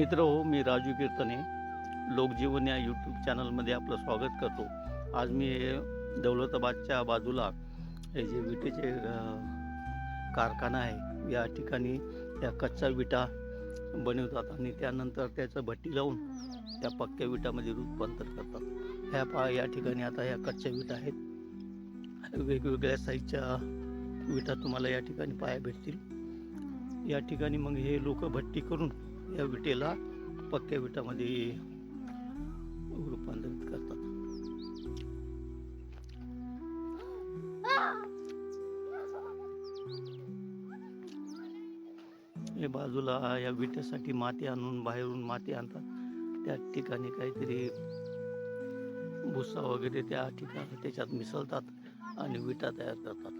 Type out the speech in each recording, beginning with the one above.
मित्र हो मी राजू कीर्तने. लोकजीवन या यूट्यूब चॅनलमध्ये आपलं स्वागत करतो. आज मी दौलताबादच्या बाजूला हे जे विटेचे कारखाना आहे या ठिकाणी या कच्चा विटा बनवतात आणि त्यानंतर त्याचं भट्टी लावून त्या पक्क्या विटामध्ये रूपांतर करतात. ह्या पा या ठिकाणी आता ह्या कच्च्या विटा आहेत. वेगवेगळ्या साईजच्या विटा तुम्हाला या ठिकाणी पाया भेटतील. या ठिकाणी मग हे लोक भट्टी करून या विटेला पक्क्या विटामध्ये रूपांतरित करतात. हे बाजूला या विटेसाठी माती आणून बाहेरून माती आणतात. त्या ठिकाणी काहीतरी भुसा वगैरे त्या ठिकाणी त्याच्यात मिसळतात आणि विटा तयार करतात.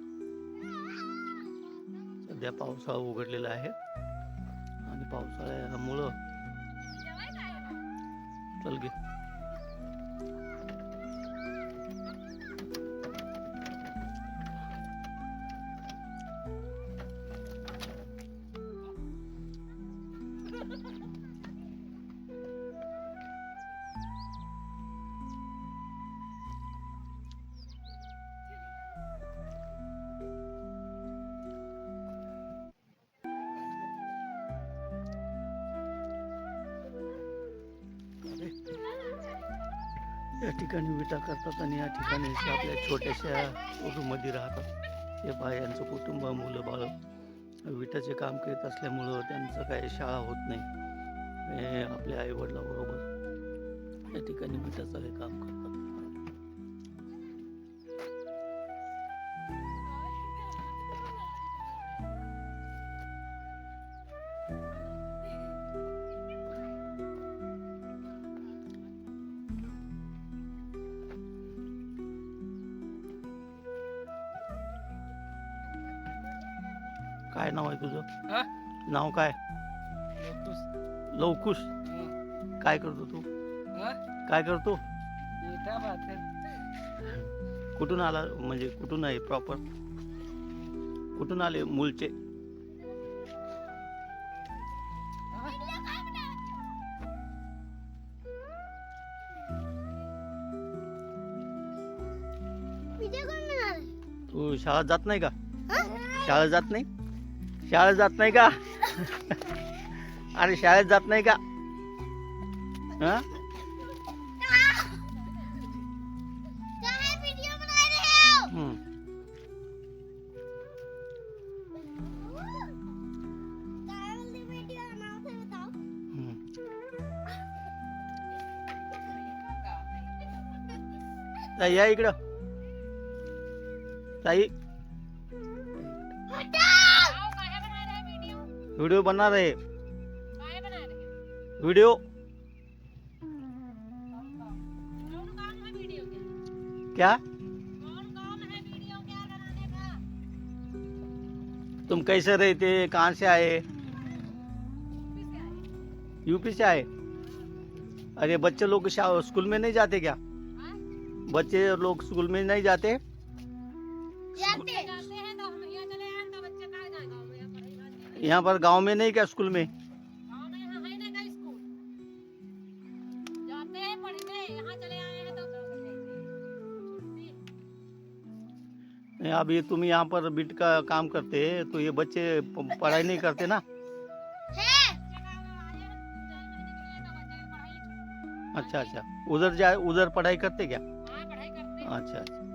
सध्या पावसाळा उघडलेला आहे. आणि पावसाळ्यामुळं चल गे या ठिकाणी विटा करतात आणि या ठिकाणी आपल्या छोट्याशा रूममध्ये राहतात. हे बा यांचं कुटुंब मुलं बाळ. विटाचे काम करीत असल्यामुळं त्यांचं काही शाळा होत नाही. हे आपल्या आईवडिलाबरोबर या ठिकाणी विटाचं हे काम करतात. काय नाव आहे हा? तुझं नाव काय? लवकुश. काय करतो तू? काय करतो? कुठून आला? म्हणजे कुठून आहे प्रॉपर कुठून आले मूलचे? तू शाळेत जात नाही का? शाळेत जात नाही? शाळेत जात नाही का? अरे शाळेत जात नाही का? हा? ताई या इकडं. ताई. व्हिडिओ बनणार आहे व्हिडिओ क्या? तुम कैसे रहते कहाँ से आए? यूपी से आए? अरे बच्चे लोग स्कूल में नहीं जाते क्या? बच्चे लोग स्कूल में नहीं जाते? यहाँ पर गाँव में नहीं क्या स्कूल में? अब ये तुम यहाँ पर बिट का काम करते हैं तो ये बच्चे पढ़ाई नहीं करते ना? अच्छा अच्छा। उधर जाए उधर पढ़ाई करते क्या? हाँ पढ़ाई करते अच्छा अच्छा।